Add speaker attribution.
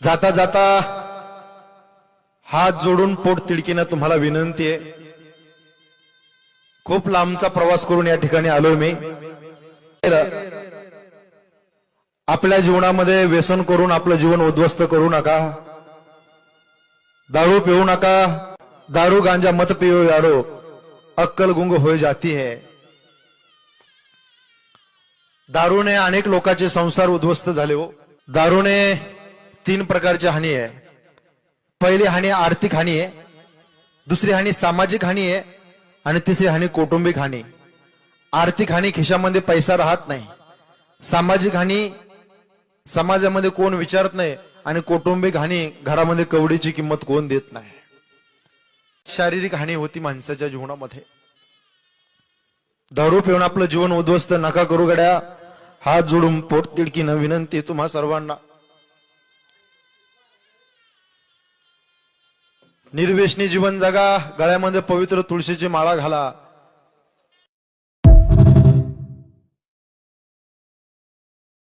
Speaker 1: जाता जाता हात जोडून पोट तिडकीनं तुम्हाला विनंती आहे. खूप लांबचा प्रवास करून या ठिकाणी आलोय मी. आपल्या जीवनामध्ये व्यसन करून आपलं जीवन उद्ध्वस्त करू नका. दारू पिऊ नका. दारू गांजा मत पिऊ यारो अक्कल गुंग होय जाती है. दारूने अनेक लोकांचे संसार उद्ध्वस्त झाले हो. दारूने तीन प्रकारची हानी आहे. पहिली हानी आर्थिक हानी आहे. दुसरी हानी सामाजिक हानी आहे. आणि तिसरी हानी कौटुंबिक हानी. आर्थिक हानी खिशामध्ये पैसा राहत नाही. सामाजिक हानी समाजामध्ये कोण विचारत नाही. आणि कौटुंबिक हानी घरामध्ये कवडीची किंमत कोण देत नाही. शारीरिक हानी होती माणसाच्या जीवनामध्ये. दारू पिऊन आपलं जीवन उद्ध्वस्त नका करू गड्या. हात जोडून पोट तिडकीनं विनंती तुम्हा सर्वांना. निर्वेशनी जीवन जगा गळ्यामध्ये पवित्र तुळशीची माळा घाला.